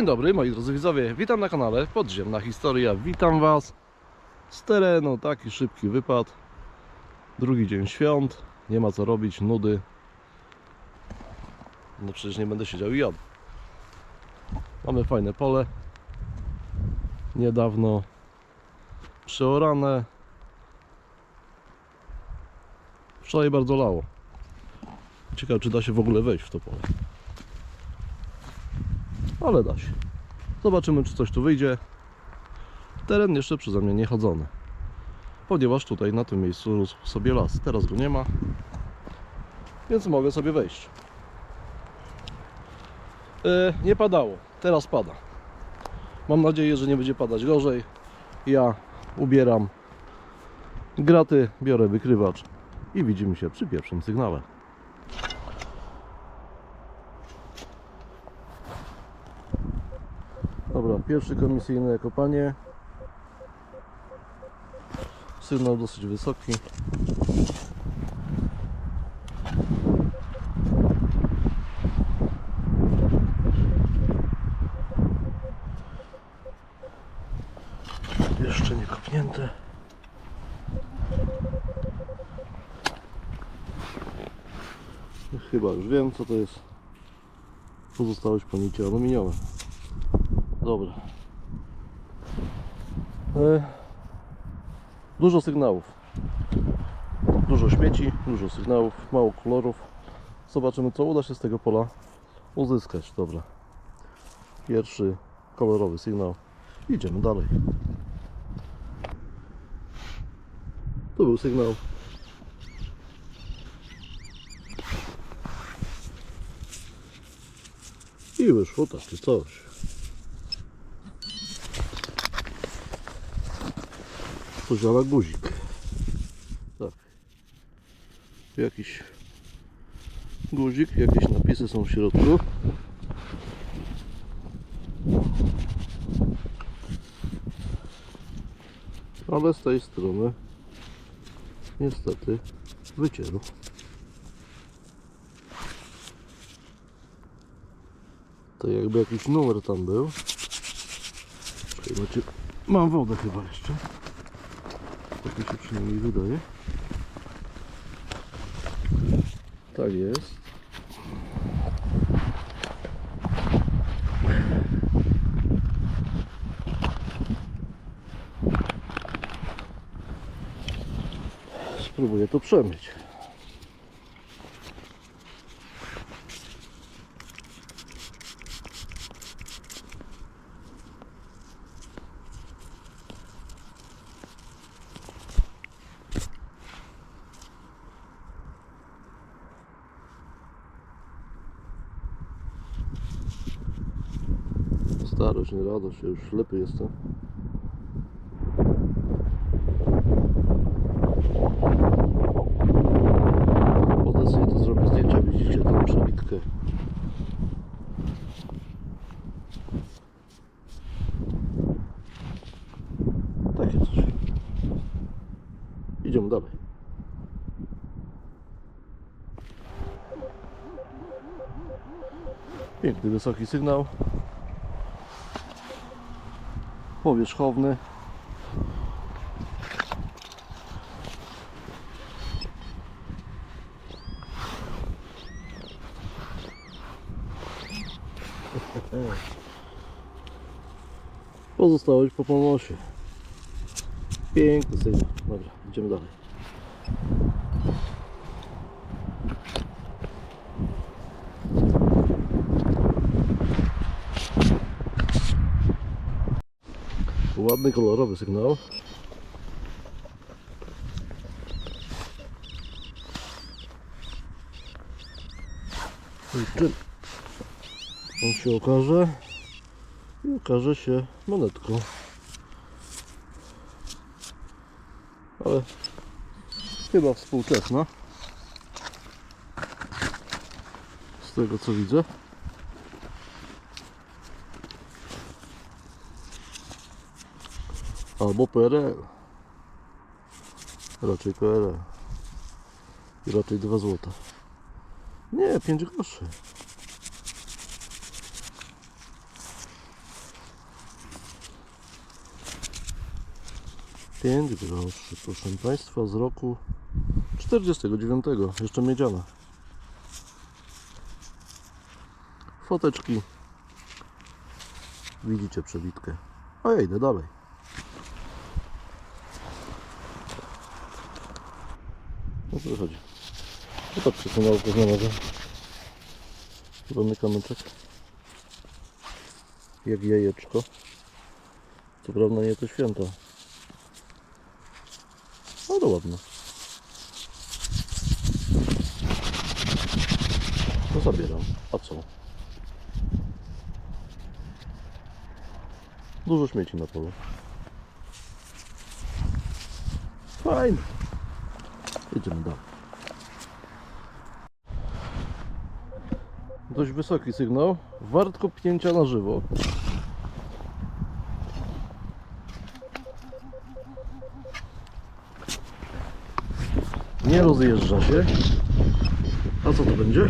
Dzień dobry moi drodzy widzowie, witam na kanale Podziemna Historia. Witam Was z terenu, taki szybki wypad. Drugi dzień świąt, nie ma co robić, nudy. No przecież nie będę siedział i jadł. Mamy fajne pole. Niedawno przeorane. Wczoraj bardzo lało. Ciekawe czy da się w ogóle wejść w to pole. Ale da się. Zobaczymy, czy coś tu wyjdzie. Teren jeszcze przeze mnie nie chodzony. Ponieważ tutaj na tym miejscu rósł sobie las. Teraz go nie ma. Więc mogę sobie wejść. E, nie padało. Teraz pada. Mam nadzieję, że nie będzie padać gorzej. Ja ubieram graty, biorę wykrywacz i widzimy się przy pierwszym sygnale. Dobra, pierwszy komisyjne kopanie. Sygnał dosyć wysoki. Jeszcze nie kopnięte. Chyba już wiem co to jest. Pozostałość po nici aluminiowe. Dobra. E, dużo sygnałów. Dużo śmieci, dużo sygnałów, mało kolorów. Zobaczymy co uda się z tego pola uzyskać. Dobra. Pierwszy kolorowy sygnał. Idziemy dalej. To był sygnał. I wyszło takie coś. Podziała guzik. Tak. Jakiś guzik, jakieś napisy są w środku. Ale z tej strony niestety wycieru. To jakby jakiś numer tam był. Czekaj, macie... Mam wodę chyba jeszcze. Tak mi się przynajmniej wydaje. Tak jest. Spróbuję to przemyć. Starość, nie radość, ja już ślepy jestem. Sobie to zrobię zdjęcia, widzicie tą przebitkę. Takie coś. Idziemy dalej. Piękny, wysoki sygnał. Powierzchowny. Pozostałość po pomocy. Piękny sygnał. Dobra, idziemy dalej. Ładny, kolorowy sygnał. I czym on się okaże? I okaże się monetką. Ale chyba współczesna. Z tego co widzę. Albo PRL. Raczej PRL. I raczej 2 złota. Nie, 5 groszy. Pięć groszy, proszę Państwa, z roku 49, jeszcze miedziana. Foteczki. Widzicie przebitkę. A ja idę dalej. Wychodzi? No tak się kanałko znalazłem. Zielony kamyczek. Jak jajeczko. Co prawda nie to święta. Ale ładne. No zabieram. A co? Dużo śmieci na polu. Fajnie. Idziemy dalej. Dość wysoki sygnał. Wart kopnięcia na żywo. Nie rozjeżdża się. A co to będzie?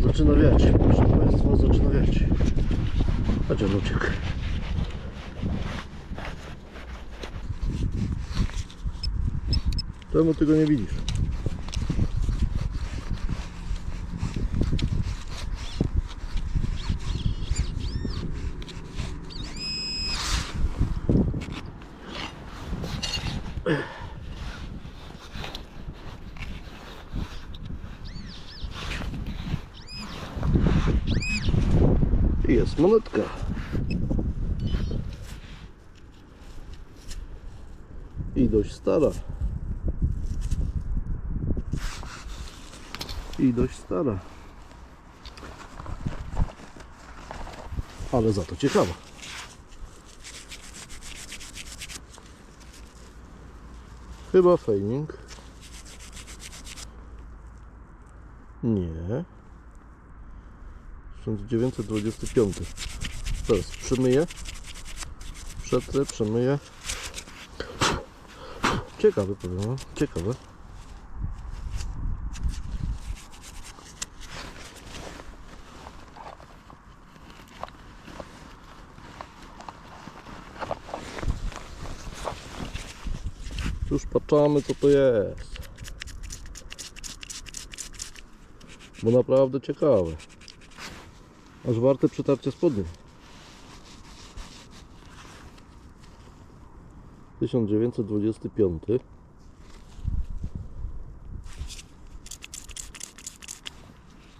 Zaczyna wiać, proszę Państwa, zaczyna wiać. Chodź, on uciekł. Czemu ty go nie widzisz? I Jest monetka. I dość stara. I dość stara. Ale za to ciekawa. Chyba fejming. Nie. 1925. Teraz przemyję. Przetrę, przemyję. Ciekawe powiem, wam, ciekawe. Już patrzamy co to jest. Bo naprawdę ciekawe. Aż warte przetarcia spodni. 1925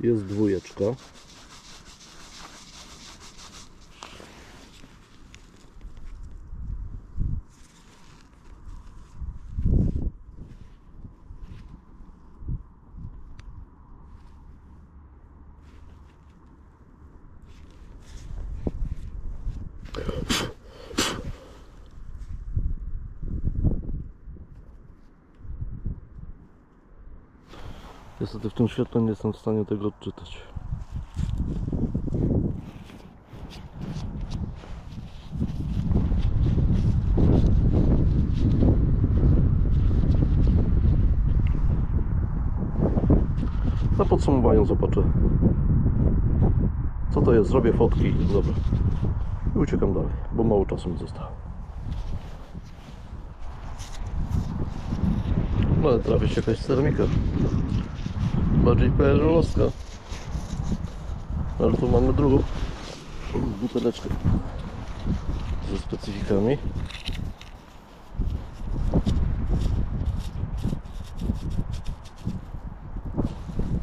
Jest dwójeczka. Niestety w tym świetle nie jestem w stanie tego odczytać. Na podsumowaniu zobaczę co to jest, zrobię fotki, dobra. I uciekam dalej, bo mało czasu mi zostało. No ale trafi się jakaś ceramika. Bardziej PRL-owska. Ale tu mamy drugą buteleczkę ze specyfikami.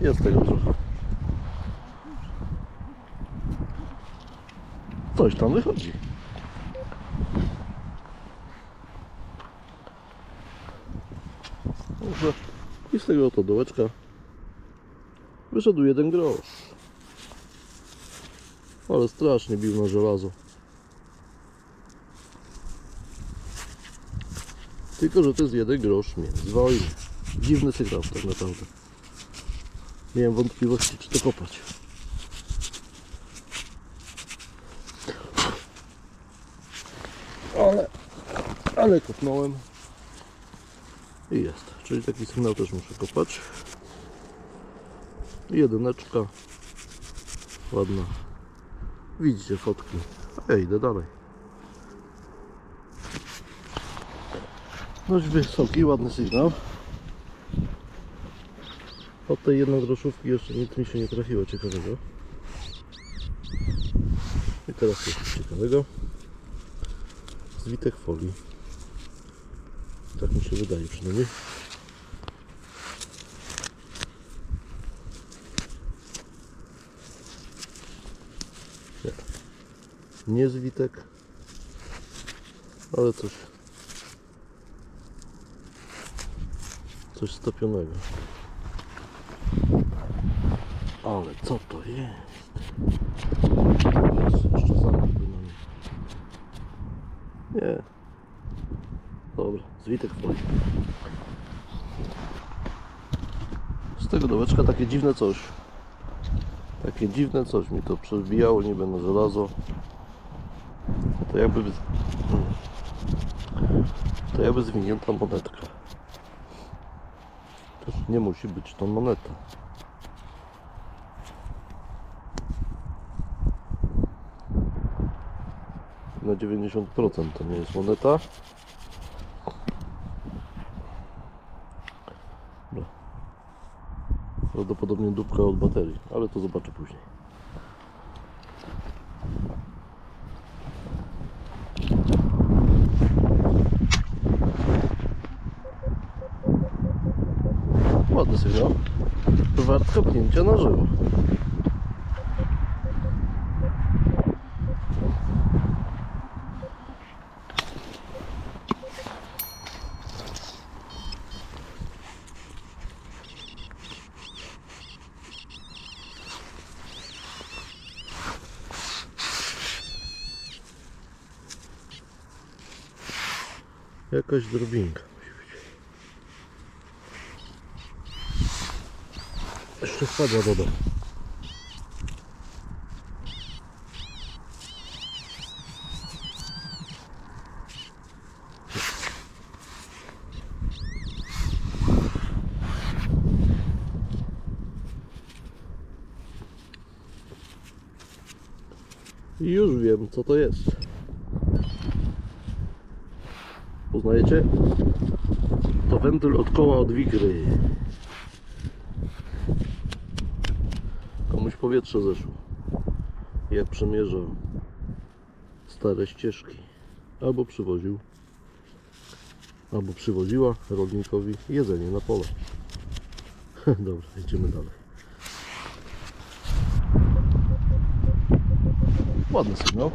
Jest tego trochę. Coś tam wychodzi. Może i z tego oto dołeczka wyszedł jeden grosz. Ale strasznie bił na żelazo. Tylko, że to jest jeden grosz mnie z wojny. Dziwny sygnał tak naprawdę. Miałem wątpliwości, czy to kopać. Ale, ale kopnąłem. I jest. Czyli taki sygnał też muszę kopać. Jedyneczka. Ładna. Widzicie fotki. A ja idę dalej. Dość wysoki, ładny sygnał. Od tej jednogroszówki jeszcze nic mi się nie trafiło ciekawego. I teraz coś ciekawego. Zwitek folii. Tak mi się wydaje przynajmniej. Nie zwitek, ale coś coś stopionego. Ale co to jest? Jeszcze zamach bynajmniej. Nie. Dobra, zwitek folii. Z tego dołeczka takie dziwne coś. Takie dziwne coś mi to przebijało, niby na żelazo. To jakby to jakby zwinięta monetka. Też nie musi być to moneta. Na 90% to nie jest moneta. Prawdopodobnie dupka od baterii, ale to zobaczę później. Ładny sygnał. Wart kopnięcia na żywo. Jakaś drobinka musi być. Jeszcze spadła woda. I już wiem co to jest. Poznajecie? To wentyl od koła od wigry. Powietrze zeszło. Jak przemierzał stare ścieżki. Albo przywoził, albo przywoziła rolnikowi jedzenie na pole. Dobra, idziemy dalej. Ładny sygnał.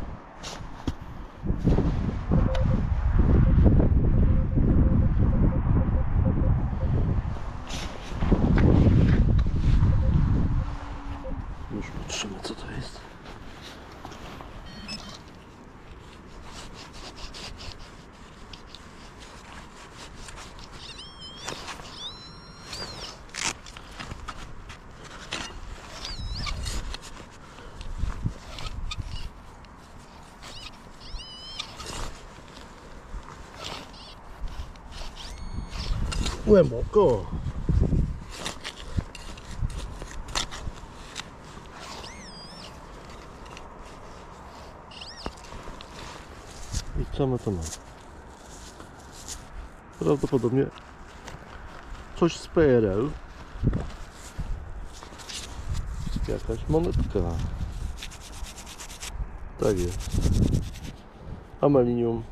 Już patrzymy co to jest. Głęboko. I co my tu mamy? Prawdopodobnie coś z PRL. Jakaś monetka. Tak jest. Amalinium.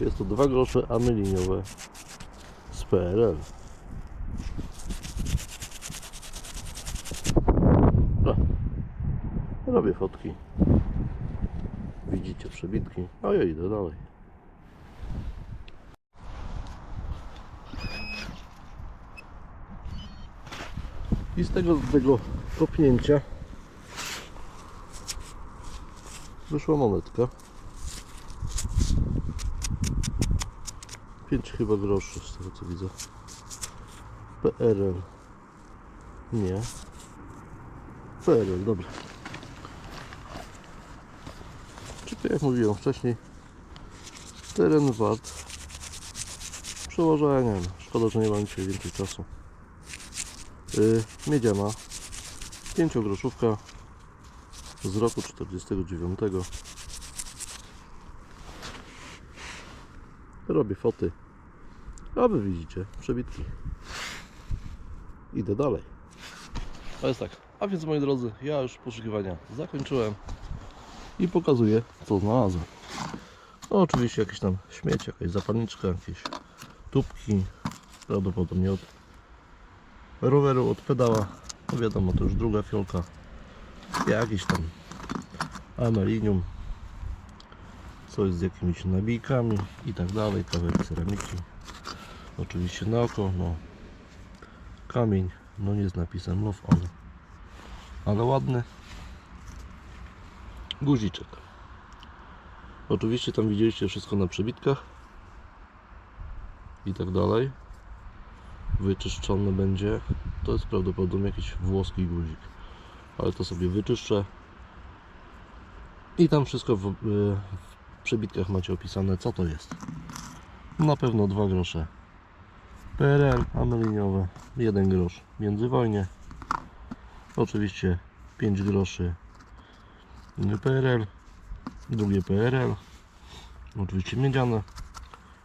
Jest to dwa grosze ameliniowe z PRL. A. Widzicie przebitki, a ja idę dalej. I z tego, tego kopnięcia wyszła monetka. 5 chyba groszy z tego co widzę. PRL. Nie. PRL, dobra. Czy to jak mówiłem wcześniej, teren VAT przełożenia. Szkoda, że nie mam dzisiaj więcej czasu. Yy, miedziana. Pięciogroszówka z roku 49. Robię foty. A wy widzicie, przebitki. Idę dalej. To jest tak. A więc moi drodzy, ja już poszukiwania zakończyłem i pokazuję co znalazłem. No oczywiście jakieś tam śmieci, jakaś zapalniczka, jakieś tubki, prawdopodobnie od roweru, od pedała. No wiadomo, to już druga fiolka. Jakieś tam amelinium, coś z jakimiś nabijkami i tak dalej, kawałek ceramiki. Oczywiście na oko, no kamień, no nie z napisem love, ale, ale ładny. Guziczek. Oczywiście tam widzieliście wszystko na przebitkach i tak dalej. Wyczyszczony będzie. To jest prawdopodobnie jakiś włoski guzik, ale to sobie wyczyszczę. I tam wszystko w, w przebitkach macie opisane, co to jest. Na pewno 2 grosze PRL ameliniowe, 1 grosz międzywojnie. Oczywiście 5 groszy PRL, drugie PRL, oczywiście miedziane.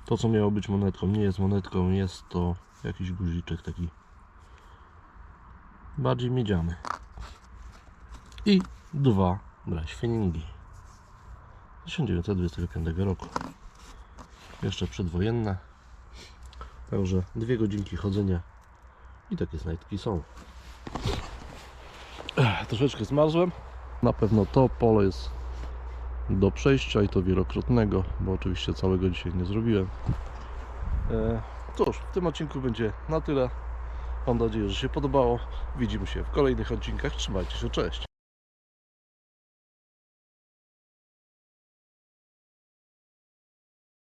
To co miało być monetką nie jest monetką, jest to jakiś guziczek taki bardziej miedziany. I dwa braświeningi. 1925 roku. Jeszcze przedwojenne. Także dwie godzinki chodzenia i takie znajdki są. Troszeczkę zmarzłem. Na pewno to pole jest do przejścia i to wielokrotnego, bo oczywiście całego dzisiaj nie zrobiłem. E, cóż, w tym odcinku będzie na tyle. Mam nadzieję, że się podobało. Widzimy się w kolejnych odcinkach. Trzymajcie się, cześć.